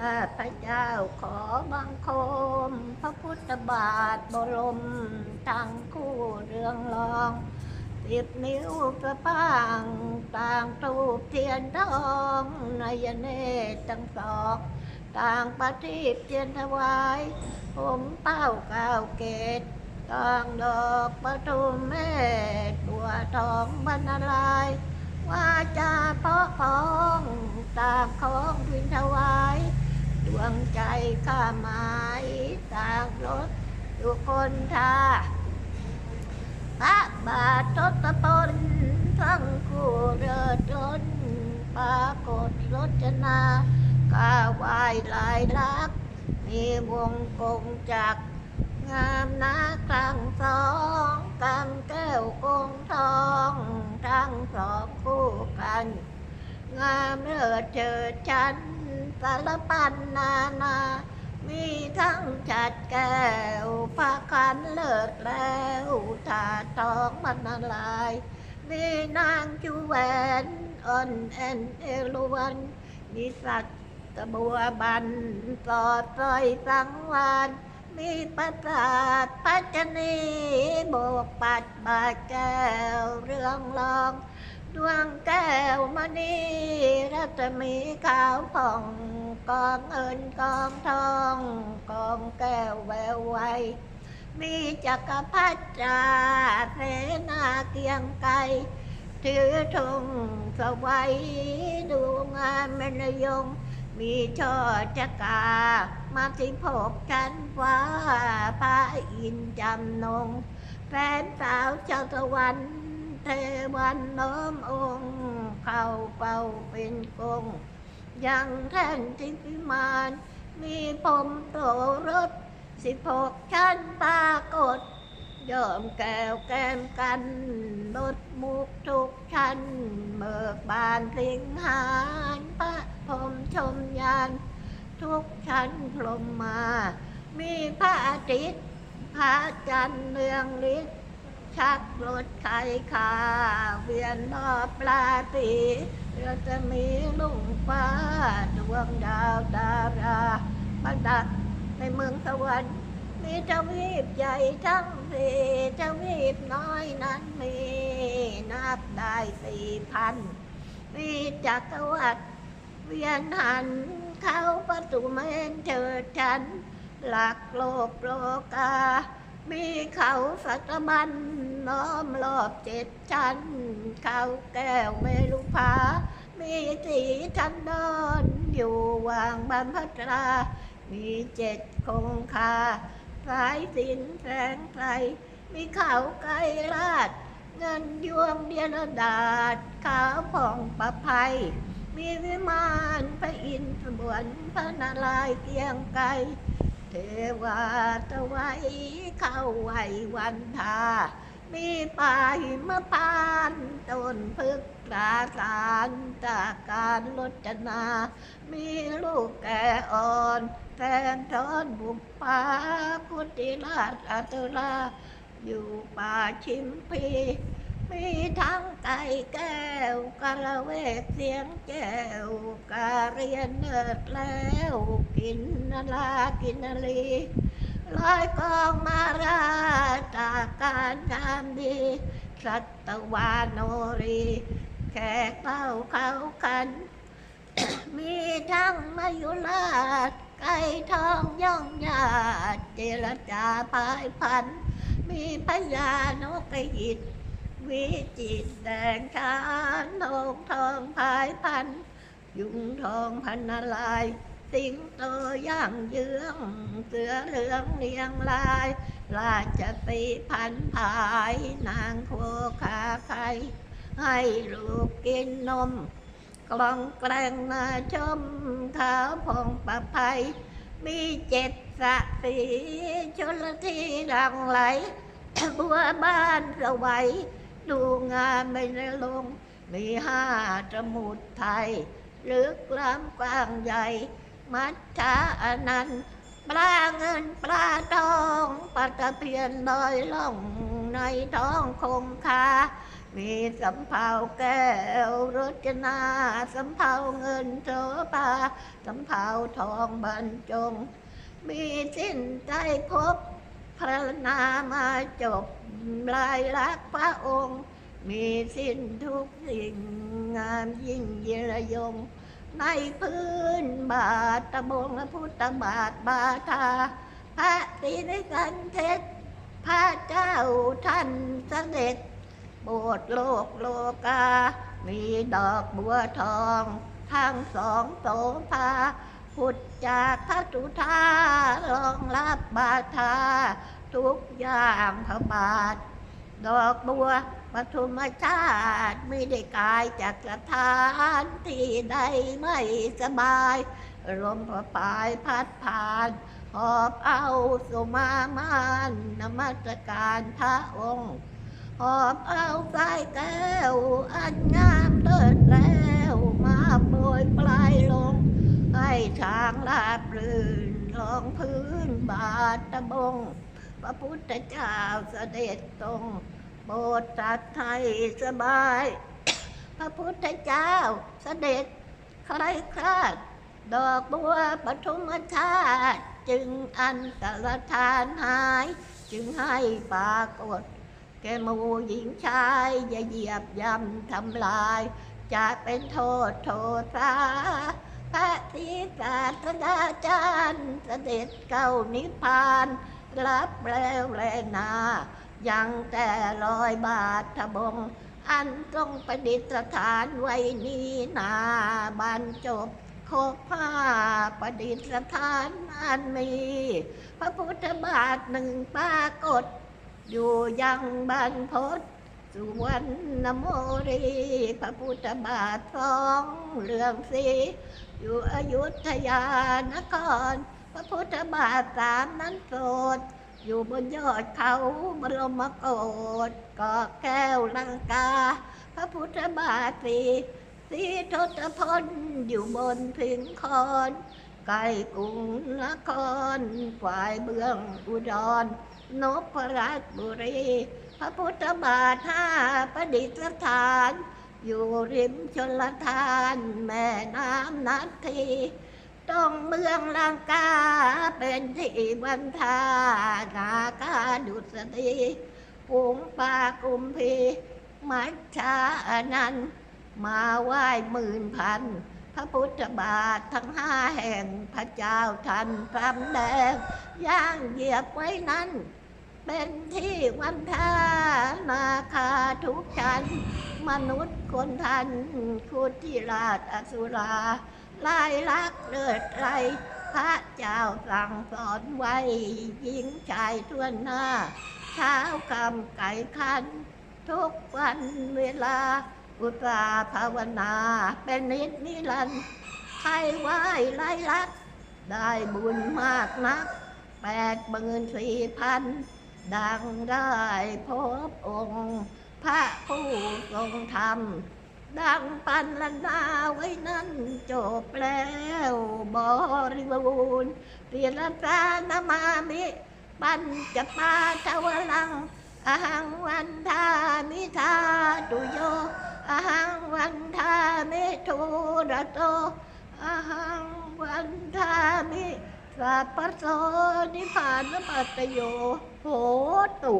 ข้าพระเจ้าขอบังคม พระพุทธบาทบรมทั้งคู่เรืองรองสิบนิ้วกระป้างต่างตูปเทียนทองนายเนตรทั้งสองต่างประทีปเทียนถวายผมเป้าก้าวเกตต่างดอกประตูแม่ตัวทองบรรลายว่าจาเพาะของตามของพินถวาย ดวงใจข้าหมายตางรถทุกคนทาพระบาททศพลทั้งคู่เรือจนปรากฏรจนาก้าวไหวหลายลัก มีวงกงจักงามนะครั้งสองกำแก้วกงทองทั้งสองคู่กัน งามเลิศเจิดชันสารพันนานา มีทั้งจัดแก้วพาคันเลิศแล้วถาทองมันละลาย มีนางจูแหวนอ่อนแอนเอราวันมีสัตว์กระบัวบันสอดซอยสังวานมีประสาทพัชนีโบกปัดบาดแก้วเรื่องรอง ดวงแก้วมณีรัตมีขาวผ่อง กองเอินกองทอง กองแก้วแววไวมีจักรพรรดิจาเสนาเกียงไกรถือธงสวัยดูงามเมนยง มีช่อจักรามาสิพกชั้นฟ้าพระอินจำนง แฟนสาวเจ้าตะวัน เทวันน้อมองค์เข้าเฝ้าเป็นกงยังแท่นทิพิมานมีผมโตรถสิบหกชั้นปรากฏยอมแก้วแก้มกันลดมุกทุกชั้นเบิกบานสิงหานพระพรหมชมยาน ทุกชั้นพรหมมา มีพระอาทิตย์พระจันทร์เรืองฤทธิ์ ชักรถไขขาเวียนรอบปลาตีเราจะมีลุงฟ้าดวงดาวดาราประดับในเมืองสวรรค์มีเจ้าวีบใหญ่ทั้งสี่เจ้าวีบน้อยนั้นมีนับได้สี่พันมีจักรวรรดิเวียนหันเข้าประตูเมนเถิดฉัน หลักโลกโลกา มีเขาสัตบันน้อมรอบเจ็ดชั้น เขาแก้วเมลุภามีสีชั้นนอนอยู่วางบรรพตรา มีเจ็ดคงคาสายสินแสงไกลมีเขาไกลลาด เงินยวงเดียรดาษขาวผ่องประภัย มีวิมานพระอินทร์สวนพระนารายณ์เกียงไกร เทวาตะไว้เข้าไหววันทา มีป่าหิมพานต์ต้นพึกษ์ราสารจากการลดจนา มีลูกแก่อ่อนแฟนทอนบุปผาพุทธิราชอัตุลาอยู่ป่าชิมพี มีทั้งไก่แก้วกะละเวกเสียงแก้วกาเรียนเนิดแล้วกินนาลากินนาลีลอยกองมาราจากการงามดีสัตวาโนรีแขกเต้าเขากัน มีทั้งมายุราชไก่ทองย่องญาเจรจาพายพัน มีพญานกกระหิด วิจิตรแดงชานทองทองพายพัน ยุงทองพันนาลาย สิงโตย่างเยื้อง เสือเหลืองเลียงลาย ราชสีพันภาย นางโคขาไข่ให้ลูกกินนม กลองแกลงนาชมขาวผ่องประภัย มีเจ็ดสะสีชลทีรังไหลบัวบ้านสวัย ดูงามไม่ได้ลง มีห้าจมุดไทย ลึกล้ำกว้างใหญ่ มัจฉาอนันต์ปลาเงินปลาทองปลาตะเพียนลอยล่องในท้องคงคา มีสำเภาแก้วรจนาสำเภาเงินโสภาสำเภาทองบรรจง มีสิ้นใจพบ พระนามาจบลายลักพระองค์ มีสิ้นทุกสิ่งงามยิ่งเยรยง ในพื้นบาทตะบงและพุทธบาทบาทาพระศรีกันเทศพระเจ้าท่านเสด็จโบสโลกโลกา มีดอกบัวทองทั้งสองโสภาพุทธจากพระสุธารอ รับบาทา ทุกอย่างพระบาท ดอกบัวปฐุมชาติไม่ได้กายจากสถานที่ใดไม่สบายลมพระปายพัดผ่านหอบเอาสุมามานนมัสการพระองค์หอบเอาสายแก้วอันงามเลิศแล้วมาโปรยปลายลง ให้ช้างลาบรื่น ลองพื้นบาทตะบง พระพุทธเจ้าเสด็จตรงโปรดตัดให้สบาย พระพุทธเจ้าเสด็จใครคลาด ดอกบัวปฐุมชาติ จึงอันตรธานหาย จึงให้ปรากฏ แกหมูหญิงชายอย่าเหยียบย่ำทำลาย จะเป็นโทษโทษสา พระศรีศาสดาจารย์เสด็จเก้านิพพาน รับแล้วแลนา ยังแต่รอยบาททบง อันทรงประดิษฐานไว้นี้นาบรรจบโคกผ้าประดิษฐานอันมีพระพุทธบาทหนึ่งปรากฏ อยู่ยังบรรพต สุวรรณโมรีพระพุทธบาทสองเรื่องสีอยู่อยุธยานคร พระพุทธบาทสามนั้นโปรดอยู่บนยอดเขาบรมโกศกาะแก้วลังกา พระพุทธบาทสี่สีทศพลอยู่บนพิงคอนไกลกรุงนครฝ่ายเบื้องอุดรนพรัตบุรี ระพุทธบาทห้าประดิษฐาน อยู่ริมชนลทาน แม่น้ำนัททีต้องเมืองลังกาเป็นที่บันทานาคาดุษฎีปุงปากุมพีมัจฉาอนันต์มาไหว้หมื่นพัน พระพุทธบาททั้งห้าแห่งพระเจ้าทันพรำแดงย่างเหยียบไว้นั้น เป็นที่วันทานาคาทุกชั้นมนุษย์คนทันคุที่ราชอสุราลายลักเลิศไรพระเจ้าสั่งสอนไว้หญิงชายทั่วหน้า เช้าคำไก่คัน ทุกวันเวลา อุตสาภาวนา เป็นนิจนิรันดร์ใครไหว้ไล่ลัก ได้บุญมากนักแปดหมื่นสี่พัน ดังได้พบองค์ พระผู้ทรงธรรม ดังปันลนาไว้นั้นจบแล้วบริบูรณ์เปลี่ยนตานามามิปัญจปาทวลังอหังวันทามิทาตุโยอหังวันทามิทุระโตอหังวันทามิ สัพพโสนิพพานปัตตโยโหตุ